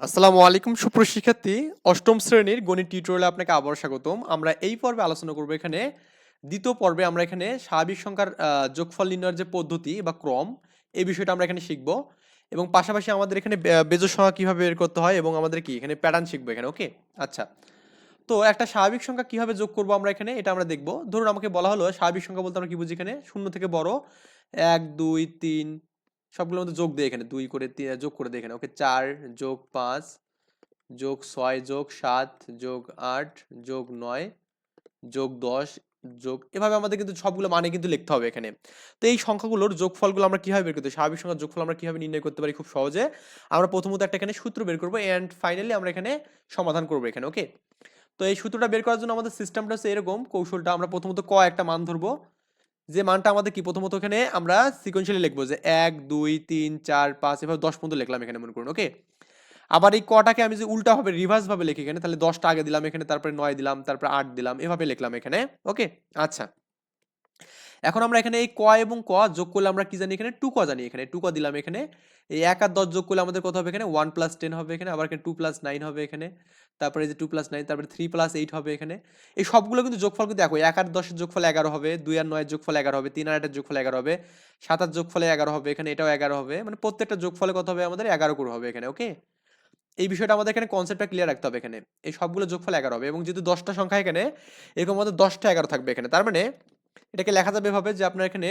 আসসালামু আলাইকুম সুপ্রশিক্ষার্থী অষ্টম শ্রেণির গণিত টিউটোরিয়ালে আপনাকে আবার স্বাগতম। আমরা এই পর্বে আলোচনা করব এখানে। দ্বিতীয় পর্বে আমরা এখানে স্বাভাবিক সংখ্যার যোগফল নির্ণয়ের যে পদ্ধতি বা ক্রম, এই বিষয়টা আমরা এখানে শিখব। এবং পাশাপাশি আমাদের এখানে বে- বেজোড় সংখ্যা কীভাবে বের করতে হয় এবং আমাদের কি এখানে প্যাটার্ন শিখব এখানে ওকে আচ্ছা। তো একটা স্বাভাবিক সংখ্যা কীভাবে যোগ করব আমরা এখানে, এটা আমরা দেখব। ধরুন আমাকে বলা হলো স্বাভাবিক সংখ্যা বলতে আমরা কি বুঝি এখানে? শূন্য থেকে বড়। এক, দুই, তিন সবগুলোর মধ্যে যোগ দিয়ে এখানে দুই করে যোগ করে দিয়ে এখানে, ওকে চার যোগ পাঁচ, যোগ ছয় যোগ সাত যোগ আট যোগ নয় যোগ দশ যোগ, এভাবে আমাদের কিন্তু সবগুলো মানে কিন্তু লিখতে হবে এখানে। তো এই সংখ্যাগুলোর যোগফলগুলো আমরা কীভাবে বের করতে? স্বাভাবিক সংখ্যার যোগফল আমরা কীভাবে নির্ণয় করতে পারি? খুব সহজে। আমরা প্রথমত একটা এখানে সূত্র বের করব অ্যান্ড ফাইনালি আমরা এখানে সমাধান করব এখানে, ওকে? তো এই সূত্রটা বের করার জন্য আমাদের সিস্টেমটা হচ্ছে এরকম, কৌশলটা আমরা প্রথমত ক একটা মান ধরবো। যে মানটা আমাদের কি? প্রথমত এখানে আমরা সিকোয়েন্সিয়ালি লিখব যে এক, দুই, তিন, চার, পাঁচ, এভাবে দশ পর্যন্ত লিখলাম এখানে, মনে করুন ওকে আবার এই কটাকে আমি যে উল্টা রিভার্সভাবে রিভার্স ভাবে লিখি এখানে, তাহলে দশটা আগে দিলাম এখানে, তারপরে নয় দিলাম, তারপরে আট দিলাম, এভাবে লিখলাম এখানে ওকে আচ্ছা। এখন আমরা এখানে এই ক এবং ক যোগ করলে আমরা কি জানি এখানে টু ক জানি এখানে। টু ক দিলাম এখানে। এই এক আর দশ যোগ করলে আমাদের কত হবে এখানে? ওয়ান প্লাস টেন হবে এখানে। আবার এখানে টু প্লাস নাইন হবে এখানে। তারপরে যে টু প্লাস নাইন তারপরে থ্রি প্লাস এইট হবে এখানে। এই সবগুলো কিন্তু যোগফল কিন্তু দেখো এক আর দশের যোগফল এগারো হবে, দুই আর নয়ের যোগফল এগারো হবে, তিন আর আটের যোগফল এগারো হবে, সাত আর যোগফলে এগারো হবে, এখানে এটাও এগারো হবে। মানে প্রত্যেকটা যোগফলে কত হবে? আমাদের এগারো করে হবে এখানে ওকে এই বিষয়টা আমাদের এখানে কনসেপ্টটা ক্লিয়ার রাখতে হবে এখানে। এই সবগুলো যোগফল এগারো হবে এবং যেহেতু দশটা সংখ্যা এখানে, এরকম আমাদের দশটা এগারো থাকবে এখানে। তার মানে এটাকে লেখা যাবে এভাবে যে আপনার এখানে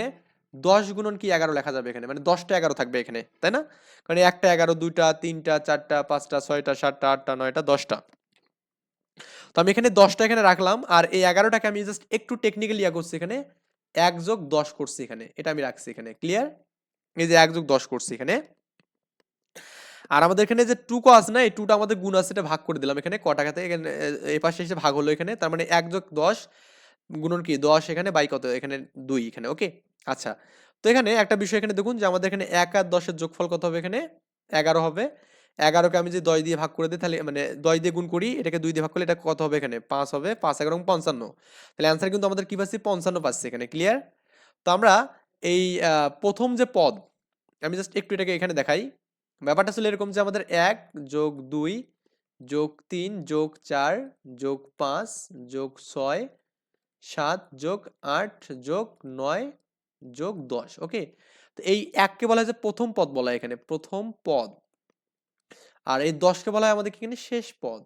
দশ গুণন কি এগারো লেখা যাবে এখানে মানে দশটা এগারো থাকবে এখানে, তাই না? কারণ একটা এগারো, দুইটা, তিনটা, চারটা, পাঁচটা, ছয়টা, সাতটা, আটটা, নয়টা, দশটা। তো আমি এখানে দশটা এখানে রাখলাম, আর এই এগারোটাকে আমি জাস্ট একটু টেকনিক্যালি ইয়া করছি এখানে, এক যোগ দশ করছি এখানে, এটা আমি রাখছি এখানে ক্লিয়ার এই যে এক যোগ দশ করছি এখানে। আর আমাদের এখানে যে টুকো আছে না, এই টুটা আমাদের গুণ আছে, এটা ভাগ করে দিলাম এখানে, ক টাকাতে এখানে এ পাশে এসে ভাগ হলো এখানে, তার মানে এক যোগ দশ গুণন কি? দশ এখানে, বাই কত? এখানে দুই এখানে ওকে আচ্ছা তো এখানে একটা বিষয় এখানে দেখুন যে আমাদের এখানে এক আর দশের যোগফল কত হবে এখানে? এগারো হবে। এগারোকে আমি যে দশ দিয়ে ভাগ করে দিই তাহলে মানে দশ দিয়ে গুণ করি, এটাকে দুই দিয়ে ভাগ করলে এটা কত হবে এখানে? পাঁচ হবে, পাঁচ, এগারো পঞ্চান্ন। তাহলে অ্যান্সার কিন্তু আমাদের কি পাচ্ছি? পঞ্চান্ন পাচ্ছি এখানে ক্লিয়ার তো আমরা এই প্রথম যে পদ, আমি জাস্ট একটু এটাকে এখানে দেখাই। ব্যাপারটা ছিল এরকম যে আমাদের এক যোগ দুই যোগ তিন যোগ চার যোগ পাঁচ যোগ ছয় সাত যোগ আট যোগ নয় যোগ দশ, ওকে? তো এই এককে বলা হয় যে প্রথম পদ বলা হয় এখানে, প্রথম পদ। আর এই দশকে বলা হয় আমাদের এখানে? শেষ পদ।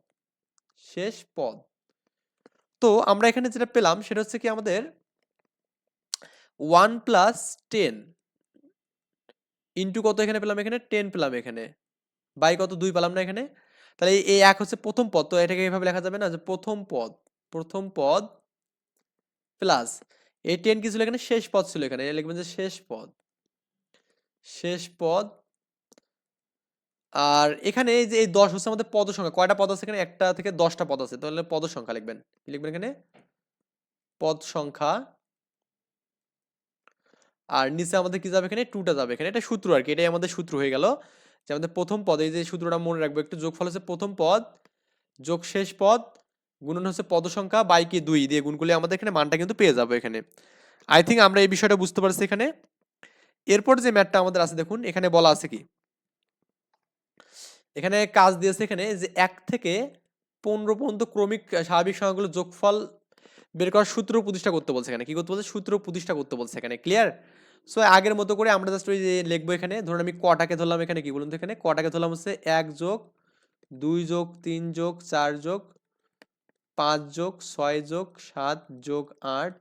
শেষ পদ। তো আমরা এখানে যেটা পেলাম সেটা হচ্ছে কি আমাদের ওয়ান প্লাস টেন। ইন্টু কত এখানে পেলাম এখানে? টেন পেলাম এখানে। বাই কত? দুই পেলাম না এখানে। তাহলে এই- এক হচ্ছে প্রথম পদ, তো এটাকে এইভাবে লেখা যাবে না যে প্রথম পদ প্রথম পদ প্লাস এই টেন কি ছিল এখানে? শেষ পদ ছিল এখানে। লিখবেন যে শেষ পদ। শেষ পদ। আর এখানে এই যে এই দশ হচ্ছে আমাদের পদ সংখ্যা। কয়টা পদ আছে এখানে? একটা থেকে দশটা পদ আছে। তাহলে পদ সংখ্যা লিখবেন। লিখবেন এখানে? পদ সংখ্যা। আর নিচে আমাদের কি যাবে এখানে? টুটা যাবে এখানে। এটা সূত্র আর কি। এটাই আমাদের সূত্র হয়ে গেল যে আমাদের প্রথম পদ, এই যে সূত্রটা মনে রাখব, একটু যোগফল হচ্ছে প্রথম পদ যোগ শেষ পদ গুণন হচ্ছে পদ সংখ্যা বাই কি দুই দিয়ে গুণ করলে আমাদের এখানে মানটা কিন্তু পেয়ে যাব এখানে। আই থিঙ্ক আমরা এই বিষয়টা বুঝতে পারছি এখানে। এরপর যে ম্যাথটা আমাদের আছে দেখুন, এখানে বলা আছে কি? এখানে কাজ দিয়েছে এখানে যে এক থেকে পনেরো পর্যন্ত ক্রমিক স্বাভাবিক সংখ্যাগুলো যোগফল বের করার সূত্র প্রতিষ্ঠা করতে বলছে এখানে। কি করতে বলছে? সূত্র প্রতিষ্ঠা করতে বলছে এখানে। ক্লিয়ার সো আগের মতো করে আমরা জাস্ট ওই যে লিখব এখানে। ধরুন আমি কটাকে ধরলাম এখানে, কি বলুন তো এখানে? কটাকে ধরলাম হচ্ছে এক যোগ দুই যোগ তিন যোগ চার যোগ পাঁচ যোগ ছয় যোগ সাত যোগ আট,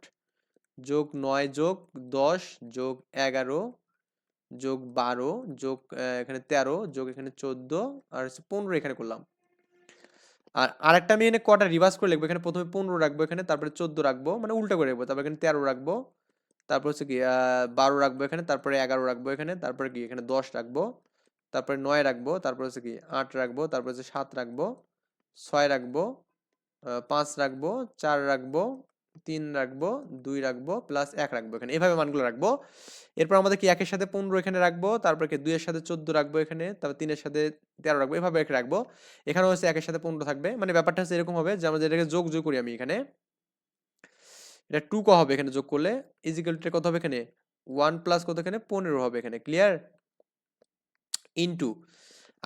যোগ নয় যোগ দশ, যোগ এগারো, যোগ বারো, যোগ এখানে তেরো, যোগ এখানে চোদ্দ, আর হচ্ছে পনেরো এখানে করলাম। আর আরেকটা আমি এখানে কটা রিভার্স করে লিখব, এখানে প্রথমে পনেরো রাখব, এখানে তারপরে চোদ্দ রাখব মানে উল্টা করে রাখব তারপর এখানে তেরো রাখব, তারপর হচ্ছে কি বারো রাখব এখানে, তারপরে এগারো রাখব এখানে, তারপরে কি, এখানে দশ রাখব, তারপরে নয় রাখব, তারপর হচ্ছে কি, আট রাখব, তারপর হচ্ছে সাত রাখব, ছয় রাখব পাঁচ রাখব, চার রাখব, তিন রাখব, দুই রাখব প্লাস এক রাখব এখানে। এভাবে মানগুলো রাখব। এরপর আমাদের কি একের সাথে পনেরো এখানে রাখব, তারপর কি দুইয়ের সাথে চোদ্দ রাখব এখানে, তারপর তিনের সাথে তেরো রাখব, এভাবে এক রাখব। এখানেও হচ্ছে একের সাথে পনেরো থাকবে। মানে ব্যাপারটা হচ্ছে এরকম হবে যে আমরা যেটাকে যোগ যোগ করি আমি এখানে, এটা টু ক হবে এখানে যোগ করলে ইজিক্যাল টু কত হবে এখানে? ওয়ান প্লাস কত এখানে? পনেরো হবে এখানে ক্লিয়ার ইনটু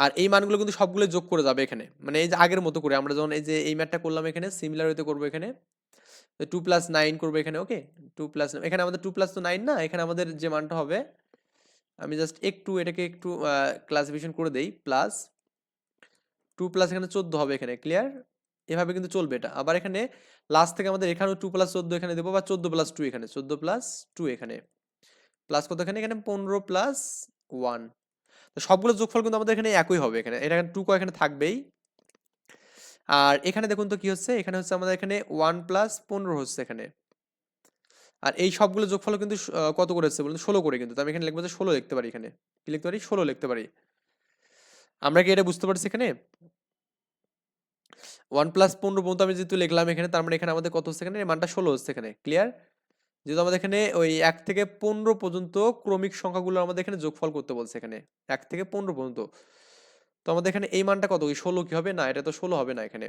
আর এই মানগুলো কিন্তু সবগুলো যোগ করে যাবে এখানে। মানে এই যে আগের মতো করে আমরা যখন এই যে এই ম্যাথটা করলাম এখানে সিমিলার হইতে করব এখানে টু প্লাস নাইন করব এখানে ওকে টু প্লাস এখানে আমাদের টু প্লাস তো নাইন না, এখানে আমাদের যে মানটা হবে, আমি জাস্ট একটু এটাকে একটু ক্লাসিফিকেশন করে দেই প্লাস টু প্লাস এখানে চোদ্দ হবে এখানে ক্লিয়ার এভাবে কিন্তু চলবে এটা। আবার এখানে লাস্ট থেকে আমাদের এখানেও টু প্লাস চোদ্দ এখানে দেবো, বা চোদ্দ প্লাস টু এখানে, চোদ্দ প্লাস টু এখানে। প্লাস কত এখানে? এখানে পনেরো প্লাস ওয়ান সবগুলো যোগফল কিন্তু আমাদের এখানে একই হবে এখানে, এটা টু এখানে থাকবেই। আর এখানে দেখুন তো কি হচ্ছে? এখানে হচ্ছে আমাদের এখানে ওয়ান প্লাস পনেরো হচ্ছে এখানে। আর এই সবগুলো যোগফল কিন্তু কত করে হচ্ছে বলুন ষোলো করে কিন্তু। আমি এখানে লিখব যে ষোলো লিখতে পারি এখানে। কি লিখতে পারি? ষোলো লিখতে পারি। আমরা কি এটা বুঝতে পারছি এখানে? ওয়ান প্লাস পনেরো পর্যন্ত আমি যেহেতু লিখলাম এখানে, তার মানে এখানে আমাদের কত হচ্ছে এখানে? মানটা ষোলো হচ্ছে এখানে। ক্লিয়ার যেহেতু আমাদের এখানে ওই এক থেকে পনেরো পর্যন্ত ক্রমিক সংখ্যাগুলো আমাদের এখানে যোগফল করতে বলছে এখানে। এক থেকে পনেরো পর্যন্ত। তো আমাদের এখানে এই মানটা কত? ষোলো কি হবে? না, এটা তো ষোলো হবে না এখানে।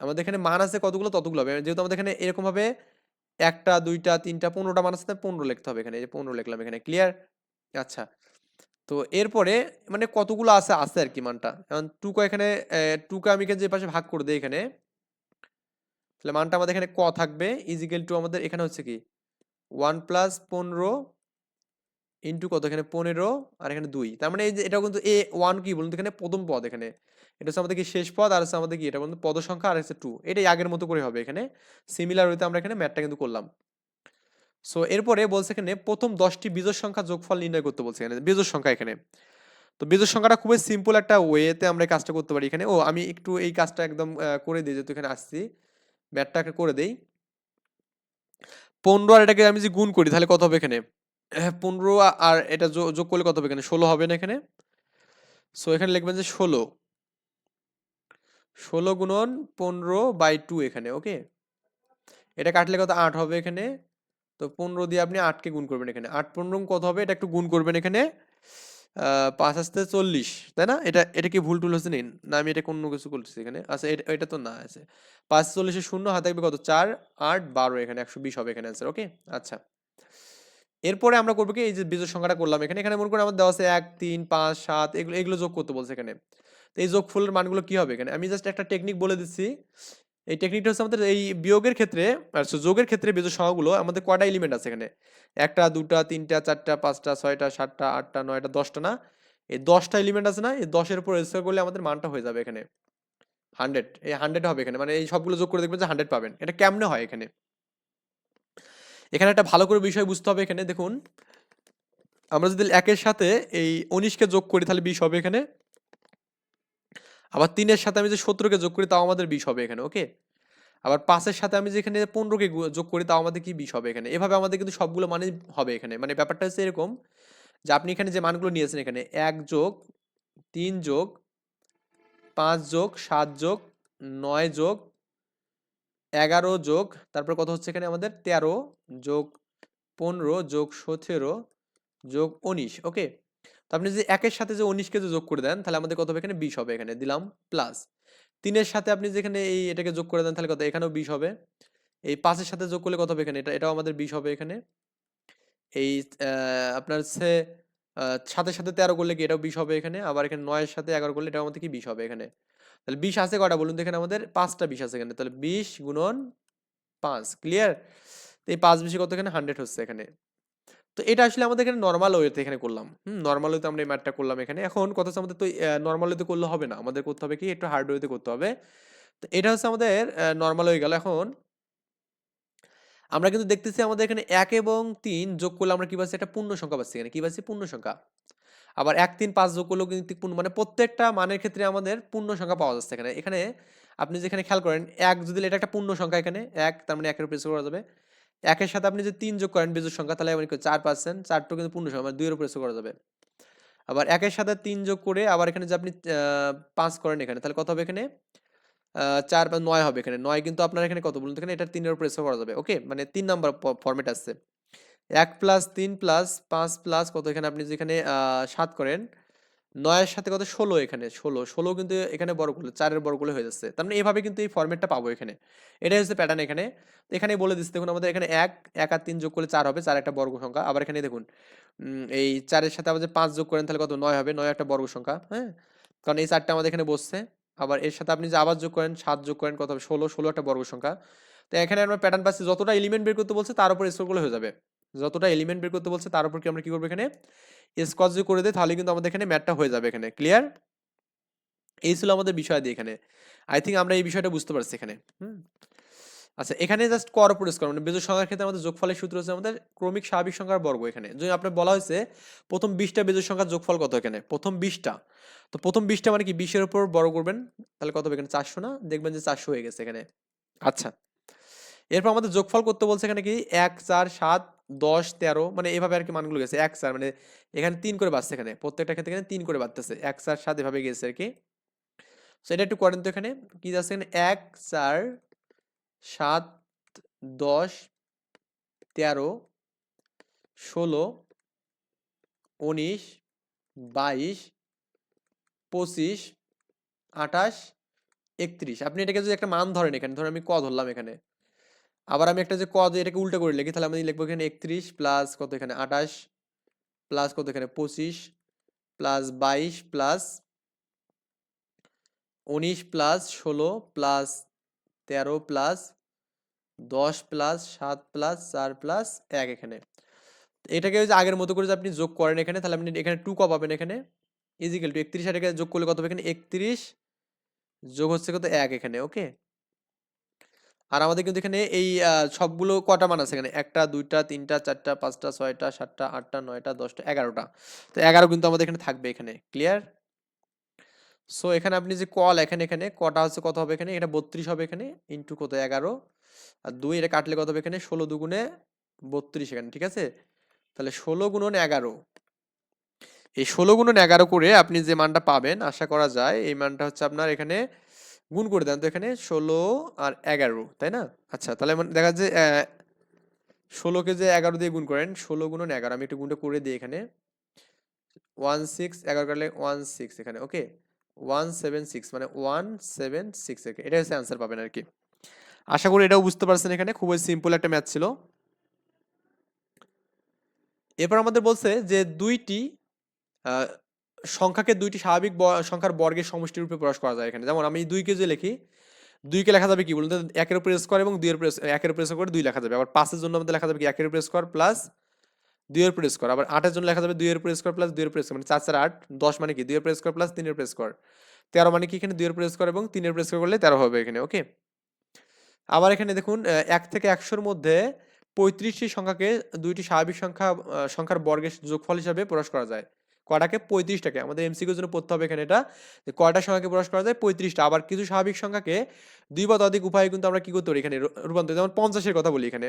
আমাদের এখানে মান আছে কতগুলো? ততগুলো হবে। যেহেতু আমাদের এখানে এরকম ভাবে একটা, দুইটা, তিনটা, পনেরোটা মান আছে পনেরো লিখতে হবে এখানে। এই যে পনেরো লিখলাম এখানে ক্লিয়ার আচ্ছা। তো এরপরে মানে কতগুলো আছে আছে আর কি মানটা। এখন টুকো এখানে টুকো আমি যে পাশে ভাগ করে দিই এখানে, তাহলে মানটা আমাদের এখানে ক থাকবে? ইজিক্যাল টু আমাদের এখানে হচ্ছে কি? ওয়ান প্লাস পনেরো ইন্টু কত? এখানে পনেরো আর এখানে দুই। তার মানে এই যে এটা কিন্তু এ ওয়ান কি বলুন এখানে প্রথম পদ এখানে। এটা হচ্ছে আমাদের কি শেষ পদ? আর হচ্ছে আমাদের কি? এটা বলুন পদ সংখ্যা আর হচ্ছে টু এটাই আগের মতো করে হবে এখানে। সিমিলার হইতে আমরা এখানে ম্যাথটা কিন্তু করলাম। সো এরপরে বলছে এখানে প্রথম দশটি বিজোড় সংখ্যা যোগফল নির্ণয় করতে বলছে এখানে বিজোড় সংখ্যা এখানে। তো বিজোড় সংখ্যাটা খুবই সিম্পল একটা ওয়েতে আমরা কাজটা করতে পারি এখানে। ও, আমি একটু এই কাজটা একদম করে দিই, যেহেতু এখানে আসছি। ম্যাথটাকে করে দেই। পনেরো আর এটাকে আমি যদি গুণ করি, তাহলে কত হবে এখানে? পনেরো আর এটা যোগ করলে কত হবে এখানে? ষোলো হবে না এখানে? সো এখানে লিখবেন যে ষোলো। ষোলো গুণন পনেরো বাই টু এখানে ওকে এটা কাটলে কত? আট হবে এখানে। তো পনেরো দিয়ে আপনি আটকে গুণ করবেন এখানে। আট পনেরো কত হবে? এটা একটু গুণ করবেন এখানে। পাঁচ আসতে চল্লিশ, তাই না? এটা এটা কি ভুল টুল হচ্ছে নিন না, আমি এটা অন্য কিছু করছি এখানে। আচ্ছা এটা এটা তো না আছে পাঁচ চল্লিশে শূন্য, হাতে থাকবে কত? চার, আট, বারো এখানে, একশো বিশ হবে এখানে অ্যান্সার ওকে আচ্ছা। এরপরে আমরা করব কি? এই যে বিজোড় সংখ্যাটা করলাম এখানে। এখানে মনে করেন আমাদের দেওয়া আছে এক, তিন, পাঁচ, সাত, এগুলো এগুলো যোগ করতে বলছে এখানে। তো এই যোগফলের মানগুলো কি হবে এখানে? আমি জাস্ট একটা টেকনিক বলে দিচ্ছি। এই টেকনিকটা হচ্ছে আমাদের এই বিয়োগের ক্ষেত্রে আচ্ছা যোগের ক্ষেত্রে বিজোড় সংখ্যাগুলো আমাদের কয়টা এলিমেন্ট আছে এখানে? একটা, দুটা, তিনটা, চারটা, পাঁচটা, ছয়টা, সাতটা, আটটা, নয়টা, দশটা না? এই দশটা এলিমেন্ট আছে না? এই দশের উপর রেজিস্টার করলে আমাদের মানটা হয়ে যাবে এখানে। হান্ড্রেড এই হান্ড্রেড হবে এখানে। মানে এই সবগুলো যোগ করে দেখবেন যে হান্ড্রেড পাবেন। এটা কেমনে হয় এখানে? এখানে একটা ভালো করে বিষয় বুঝতে হবে এখানে। দেখুন, আমরা যদি একের সাথে এই উনিশকে যোগ করি তাহলে বিশ হবে এখানে। আবার তিনের সাথে আমি যে সতেরোকে যোগ করি, তাও আমাদের বিশ হবে এখানে ওকে আবার পাঁচের সাথে আমি যেখানে পনেরোকে যোগ করি, তাও আমাদের কি বিশ হবে এখানে? এভাবে আমাদের কিন্তু সবগুলো মানে হবে এখানে। মানে ব্যাপারটা হচ্ছে এরকম যে আপনি এখানে যে মানগুলো নিয়েছেন এখানে, এক যোগ, তিন যোগ, পাঁচ যোগ, সাত যোগ, নয় যোগ, এগারো যোগ, তারপর কত হচ্ছে এখানে আমাদের? তেরো যোগ পনেরো যোগ সতেরো যোগ উনিশ ওকে তো আপনি যদি একের সাথে যে উনিশকে যে যোগ করে দেন, তাহলে আমাদের কত হবে এখানে? বিশ হবে এখানে, দিলাম প্লাস তিনের সাথে আপনি যেখানে এই এটাকে যোগ করে দেন, তাহলে কত? এখানেও বিশ হবে। এই পাঁচের সাথে যোগ করলে কত হবে এখানে? এটা, এটাও আমাদের বিশ হবে এখানে। এই আপনার হচ্ছে সাতের সাথে তেরো করলে কি এটাও বিশ হবে এখানে? আবার এখানে নয়ের সাথে এগারো করলে এটাও আমাদের কি বিশ হবে এখানে? তাহলে বিশ আছে কটা বলুন তো এখানে আমাদের পাঁচটা বিশ আছে এখানে। তাহলে বিশ গুণন পাঁচ ক্লিয়ার তো এই পাঁচ বিশে কত এখানে? হান্ড্রেড হচ্ছে এখানে। তো এটা আসলে আমাদের এখানে নর্মাল ওয়েতে এখানে করলাম। হুম নর্মাল ওয়েতে আমরা এই ম্যাথটা করলাম এখানে। এখন কথা হচ্ছে আমাদের তো নর্মাল ওয়েতে করলে হবে না। আমাদের করতে হবে কি? একটু হার্ড ওয়েতে করতে হবে। তো এটা হচ্ছে আমাদের নর্মাল হয়ে গেল এখন। আমরা কিন্তু দেখতেছি আমাদের এখানে এক এবং তিন যোগ করলে আমরা কি পাচ্ছি? একটা পূর্ণ সংখ্যা পাচ্ছি এখানে। কি পাচ্ছি? পূর্ণ সংখ্যা। আবার এক, তিন, পাঁচ যোগ করলেও কিন্তু পূর্ণ মানে প্রত্যেকটা মানের ক্ষেত্রে আমাদের পূর্ণ সংখ্যা পাওয়া যাচ্ছে এখানে। এখানে আপনি যেখানে খেয়াল করেন, এক যদি এটা একটা পূর্ণ সংখ্যা এখানে। এক, তার মানে একের উপরে করা যাবে। একের সাথে আপনি যদি তিন যোগ করেন বিজোড় সংখ্যা, তাহলে মানে চার পার্সেন্ট? চারটা কিন্তু পূর্ণ সংখ্যা মানে দুইয়ের উপরে করা যাবে। আবার একের সাথে তিন যোগ করে আবার এখানে যে আপনি পাঁচ করেন এখানে, তাহলে কত হবে এখানে? চার বা নয় হবে এখানে। নয় কিন্তু আপনার এখানে কত বলুন এখানে? এটা তিনের উপরে করা যাবে ওকে মানে তিন নাম্বার ফরম্যাট আসছে। এক প্লাস তিন প্লাস পাঁচ প্লাস কত এখানে? আপনি যেখানে সাত করেন নয়ের সাথে কত? ষোলো এখানে, ষোলো। ষোলো কিন্তু এখানে বড় করলে, চারের বড় করলে হয়ে যাচ্ছে। তার মানে এভাবে কিন্তু এই ফরম্যাটটা পাবো এখানে। এটাই হচ্ছে প্যাটার্ন এখানে। এখানে বলে দিচ্ছে, দেখুন আমাদের এখানে এক এক আর তিন যোগ করলে চার হবে, চার একটা বর্গ সংখ্যা। আবার এখানে দেখুন এই চারের সাথে আমাদের পাঁচ যোগ করেন, তাহলে কত? নয় হবে, নয় একটা বর্গ সংখ্যা হ্যাঁ? কারণ এই চারটা আমাদের এখানে বসছে। আবার এর সাথে আপনি যে আবার যোগ করেন, সাত যোগ করেন, কত হবে? ষোলো ষোলো একটা বর্গ সংখ্যা। তো এখানে আমরা প্যাটার্ন পাচ্ছি, যতটা এলিমেন্ট বের করতে বলছে, তার উপর স্কোর করলে হয়ে যাবে। যতটা এলিমেন্ট বের করতে বলছে, তার উপর কি আমরা কি করব এখানে? স্কোয়ার যদি করে দিই তাহলে কিন্তু আমাদের এখানে ম্যাটটা হয়ে যাবে এখানে। ক্লিয়ার এই ছিল আমাদের বিষয় দিয়ে এখানে। আই থিঙ্ক আমরা এই বিষয়টা বুঝতে পারছি এখানে। হুম? আচ্ছা এখানে জাস্ট কর উপর স্কোয়ার মানে বেজোড় সংখ্যার ক্ষেত্রে আমাদের যোগফলের সূত্র হচ্ছে আমাদের ক্রমিক স্বাভাবিক সংখ্যার বর্গ এখানে। যদি আপনার বলা হয়েছে, প্রথম বিশটা বেজোড় সংখ্যার যোগফল কত এখানে? প্রথম বিশটা। তো প্রথম বিশটা মানে কি? বিশের উপর বড় করবেন, তাহলে কত হবে এখানে? চারশো না? দেখবেন যে চারশো হয়ে গেছে এখানে। আচ্ছা। এরপর আমাদের যোগফল করতে বলছে এখানে কি? এক, চার, সাত, দশ, তেরো মানে এভাবে আর কি মানগুলো গেছে। এক, চার মানে এখানে তিন করে বাড়ছে এখানে। প্রত্যেকটা ক্ষেত্রে এখানে তিন করে বাড়তেছে। এক, চার, সাত এভাবে গেছে আর কি। তো এটা একটু করেন তো এখানে। কি যাচ্ছে এখানে? এক, চার, সাত, দশ, তেরো, ষোলো, উনিশ, বাইশ, পঁচিশ, আঠাশ, একত্রিশ। আপনি এটাকে যদি একটা মান ধরেন এখানে, ধরেন আমি ক ধরলাম এখানে? আবার আমি একটা যে ক দিয়ে এটাকে উল্টা করে লিখি, তাহলে আমি লিখব এখানে একত্রিশ প্লাস কত এখানে? আঠাশ প্লাস কত এখানে? পঁচিশ প্লাস বাইশ প্লাস উনিশ প্লাস ষোলো প্লাস তেরো প্লাস দশ প্লাস সাত প্লাস চার প্লাস এক এখানে। এটাকে যে আগের মতো করে যদি আপনি যোগ করেন এখানে, তাহলে আপনি এখানে টু ক পাবেন এখানে। ইজিক্যাল টু একত্রিশ এটাকে যোগ করলে কত হবে এখানে? একত্রিশ যোগ হচ্ছে কত? এক এখানে ওকে আর আমাদের কিন্তু এখানে এই সবগুলো কটা মান আছে এখানে? একটা, দুইটা, তিনটা, চারটা, পাঁচটা, ছয়টা, সাতটা, আটটা, নয়টা, দশটা, এগারোটা। তো এগারো কিন্তু আমাদের এখানে থাকবে এখানে। ক্লিয়ার সো এখানে আপনি যে কল এখানে এখানে, কটা হচ্ছে কত হবে এখানে? এটা বত্রিশ হবে এখানে ইন্টু কত? এগারো। আর দুই এটা কাটলে কত হবে এখানে? ষোলো দুগুণে বত্রিশ এখানে, ঠিক আছে? তাহলে ষোলো গুণন এগারো। এই ষোলো গুণন এগারো করে আপনি যে মানটা পাবেন, আশা করা যায়, এই মানটা হচ্ছে আপনার এখানে গুণ করে দেন তো এখানে ষোলো আর এগারো, তাই না? আচ্ছা তাহলে মানে দেখা যাচ্ছে ষোলোকে যে এগারো দিয়ে গুণ করেন, ষোলো গুণন এগারো, আমি একটু গুণটা করে দিই এখানে। ওয়ান সিক্স, এগারো কাটলে ওয়ান সিক্স এখানে, ওকে? ওয়ান সেভেন সিক্স মানে ওয়ান সেভেন সিক্স এটা হচ্ছে অ্যান্সার পাবেন আর কি। আশা করি এটাও বুঝতে পারছেন এখানে, খুবই সিম্পল একটা ম্যাথ ছিল। এরপর আমাদের বলছে যে দুইটি সংখ্যাকে দুইটি স্বাভাবিক সংখ্যার বর্গের সমষ্টির রূপে প্রকাশ করা যায় এখানে। যেমন আমি দুইকে যে লিখি, দুইকে লেখা যাবে কি বলুন তো? একের উপরে স্কোয়ার এবং দুইয়ের উপরে একের উপরে স্কোয়ার, দুই লেখা যাবে। আবার পাঁচের জন্য আমাদের লেখা যাবে কি? একের উপরে স্কোয়ার প্লাস দুইয়ের উপরে স্কোয়ার। আবার আটের জন্য লেখা যাবে দুইয়ের উপরে স্কোয়ার প্লাস দুইয়ের উপরে স্কোয়ার। মানে চার চার, আট, দশ মানে কি? দুইয়ের উপরে স্কোয়ার প্লাস তিনের উপরে স্কোয়ার। তেরো মানে কি এখানে? দুইয়ের উপরে স্কোয়ার এবং তিনের উপরে স্কোয়ার করলে তেরো হবে এখানে ওকে আবার এখানে দেখুন এক থেকে একশোর মধ্যে পঁয়ত্রিশটি সংখ্যাকে দুইটি স্বাভাবিক সংখ্যা সংখ্যার বর্গের যোগফল হিসাবে প্রকাশ করা যায়। কটাকে পঁয়ত্রিশটাকে। আমাদের এমসিকিউর জন্য পড়তে হবে এখানে এটা। যে কয়টা সংখ্যাকে প্রকাশ করা যায়? পঁয়ত্রিশটা। আবার কিছু স্বাভাবিক সংখ্যাকে দুই বা ততোধিক উপায়ে কিন্তু আমরা কি করতে পারি এখানে? রূপান্তর যেমন পঞ্চাশের কথা বলি এখানে।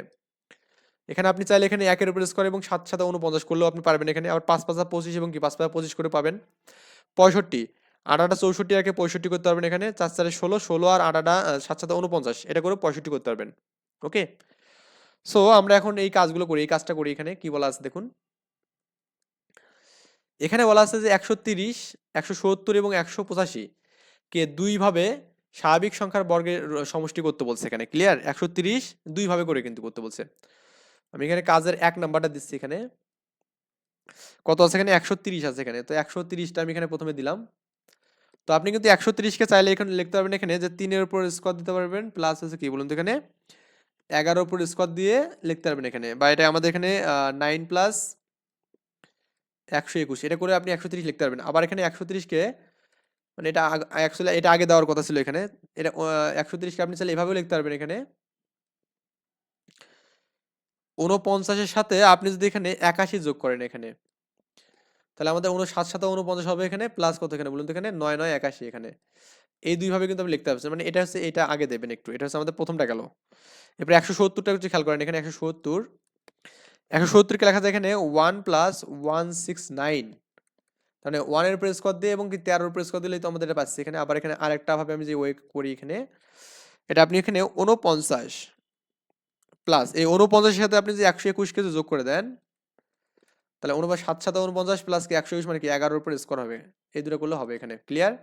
এখানে আপনি চাইলে এখানে একের উপরে স্কোয়ার এবং সাত সাথে উনপঞ্চাশ করলেও আপনি পারবেন এখানে। আবার পাঁচ, পাঁচা পঁচিশ এবং কি? পাঁচ, পাঁচা পঁচিশ করে পাবেন। পঁয়ষট্টি। আটাটা চৌষট্টি একে পঁয়ষট্টি করতে পারবেন এখানে। চার, চারে ষোলো। ষোলো আর আটাটা সাত, সাথে উনপঞ্চাশ এটা করে পঁয়ষট্টি করতে পারবেন। ওকে? সো আমরা এখন এই কাজগুলো করি। এই কাজটা করি এখানে। কি বলা আছে দেখুন? এখানে বলা আছে যে একশো তিরিশ, একশো সত্তর এবং একশো পঁচাশি কে দুইভাবে স্বাভাবিক সংখ্যার বর্গের সমষ্টি করতে বলছে এখানে। ক্লিয়ার একশো তিরিশ দুইভাবে করে কিন্তু করতে বলছে। আমি এখানে কাজের এক নাম্বারটা দিচ্ছি এখানে। কত আছে এখানে? একশো তিরিশ আছে এখানে। তো একশো তিরিশটা আমি এখানে প্রথমে দিলাম। তো আপনি কিন্তু একশো তিরিশকে চাইলে এখানে লিখতে পারবেন এখানে যে তিনের উপর স্কোয়ার দিতে পারবেন প্লাস হচ্ছে কি বলুন তো এখানে? এগারোর উপর স্কোয়ার দিয়ে লিখতে পারবেন এখানে। বা এটা আমাদের এখানে নাইন প্লাস একশো একুশ। এটা করে আপনি একশো তিরিশ লিখতে পারবেন। আবার এখানে একশো তিরিশকে মানে এটা অ্যাকচুয়ালি এটা আগে দেওয়ার কথা ছিল এখানে। এটা একশো তিরিশকে আপনি চাইলে এভাবেও লিখতে পারবেন এখানে। উনপঞ্চাশের সাথে আপনি যদি এখানে একাশি যোগ করেন এখানে, তাহলে আমাদের উনষাট সাথে উনপঞ্চাশ হবে এখানে প্লাস কত এখানে? বলুন তো এখানে, নয় নয়, একাশি এখানে। এই দুইভাবে কিন্তু আপনি লিখতে পারছেন। মানে এটা হচ্ছে, এটা আগে দেবেন একটু। এটা হচ্ছে আমাদের প্রথমটা গেল। এরপর একশো সত্তরটা একটু খেয়াল করেন, এখানে একশো সত্তর। একশো সত্তরকে লেখা যায় এখানে one plus one six nine মানে ওয়ানের উপরে স্কোয়ার দিয়ে এবং কি তেরোর উপরে স্কোয়ার দিলেই তো আমাদের এটা পাচ্ছি। এখানে আবার এখানে আরেকটা ভাবে আমি যে ওয়ে করি এখানে, এটা আপনি এখানে উনপঞ্চাশ প্লাস এই উনপঞ্চাশের সাথে আপনি যে একশো একুশকে যোগ করে দেন, তাহলে অনুপাত সাত সাথে উনপঞ্চাশ প্লাস কি একশো একুশ মানে কি এগারোর উপরে স্কোর হবে। এই দুটো করলে হবে এখানে ক্লিয়ার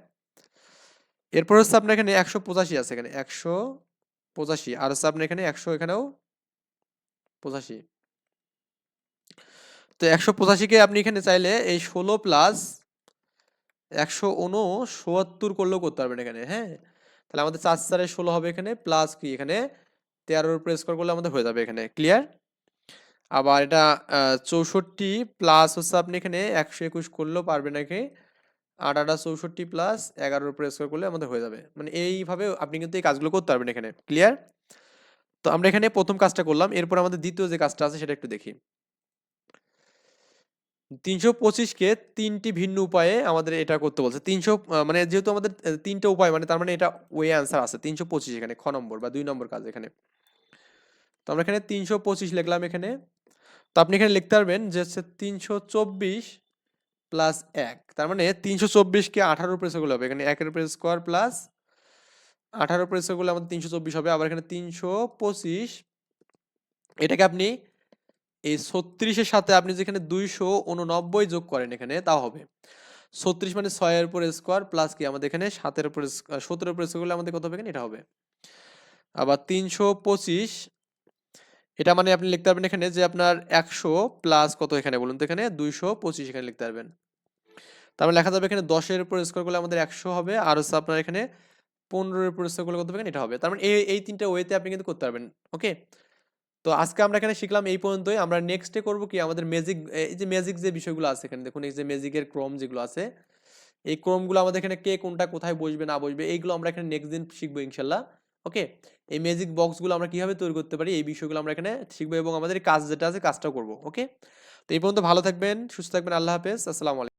এরপর হচ্ছে আপনার এখানে একশো পঁচাশি আছে এখানে, একশো পঁচাশি। আর হচ্ছে আপনার এখানে একশো এখানেও পঁচাশি। তো একশো পঁচাশিকে আপনি এখানে চাইলে এই ষোলো প্লাস একশো উনসত্তর করলেও করতে পারবেন এখানে হ্যাঁ? তাহলে আমাদের চার চারে ষোলো হবে এখানে, প্লাস কি এখানে? তেরোর উপরে স্কোয়ার করলে আমাদের হয়ে যাবে এখানে ক্লিয়ার আবার এটা চৌষট্টি প্লাস হচ্ছে আপনি এখানে একশো একুশ করলেও পারবেন নাকি? আট আটা চৌষট্টি প্লাস এগারোর উপরে স্কোয়ার করলে আমাদের হয়ে যাবে। মানে এইভাবে আপনি কিন্তু এই কাজগুলো করতে পারবেন এখানে ক্লিয়ার তো আমরা এখানে প্রথম কাজটা করলাম, এরপর আমাদের দ্বিতীয় যে কাজটা আছে সেটা একটু দেখি। তিনশো পঁচিশকে তিনটি ভিন্ন উপায়ে আমাদের এটা করতে বলছে। তিনশো মানে যেহেতু আমাদের তিনটে উপায় মানে তার মানে এটা ওয়ে অ্যান্সার আছে। তিনশো পঁচিশ এখানে, খ নম্বর বা দুই নম্বর কাজ এখানে। তো আমরা এখানে তিনশো পঁচিশ লিখলাম এখানে। তো আপনি এখানে লিখতে পারবেন যে হচ্ছে তিনশো চব্বিশ প্লাস এক। তার মানে তিনশো চব্বিশকে আঠারো উপরে হবে। এখানে একের উপরে স্কোয়ার প্লাস আঠারো উপরে আমাদের তিনশো চব্বিশ হবে। আবার এখানে তিনশো পঁচিশ, এটাকে আপনি এই ছত্রিশের সাথে আপনি যেখানে দুইশো উননব্বই যোগ করেন এখানে তা হবে। ছত্রিশ মানে ছয়ের উপর স্কোয়ার প্লাস কি? আমাদের এখানে সাতের উপর সতেরোর উপরে স্কোয়ার করলে আমাদের কত হবে এটা হবে। আবার তিনশো পঁচিশ, এটা মানে আপনি লিখতে পারবেন এখানে যে আপনার একশো প্লাস কত এখানে বলুন তো এখানে? দুইশো পঁচিশ এখানে লিখতে পারবেন। তারপরে লেখা যাবে এখানে দশের উপর স্কোয়ার করলে আমাদের একশো হবে, আর হচ্ছে আপনার এখানে পনেরোর উপর স্কোয়ার করলে কত পাবেন এটা হবে। তার মানে এই তিনটা ওয়েতে আপনি কিন্তু করতে পারবেন ওকে তো আজকে আমরা এখানে শিখলাম এই পর্যন্তই। আমরা নেক্সটে করব কি? আমাদের ম্যাজিক এই যে ম্যাজিক যে বিষয়গুলো আছে এখানে, দেখুন এই যে ম্যাজিকের ক্রম যেগুলো আছে, এই ক্রমগুলো আমাদের এখানে কে কোনটা কোথায় বসবে না বসবে, এইগুলো আমরা এখানে নেক্সট দিন শিখব ইনশাল্লাহ, ওকে? এই ম্যাজিক বক্সগুলো আমরা কীভাবে তৈরি করতে পারি, এই বিষয়গুলো আমরা এখানে শিখব এবং আমাদের কাজ যেটা আছে, কাজটাও করব, ওকে? তো এই পর্যন্ত ভালো থাকবেন, সুস্থ থাকবেন, আল্লাহ হাফেজ, আসসালামু আলাইকুম।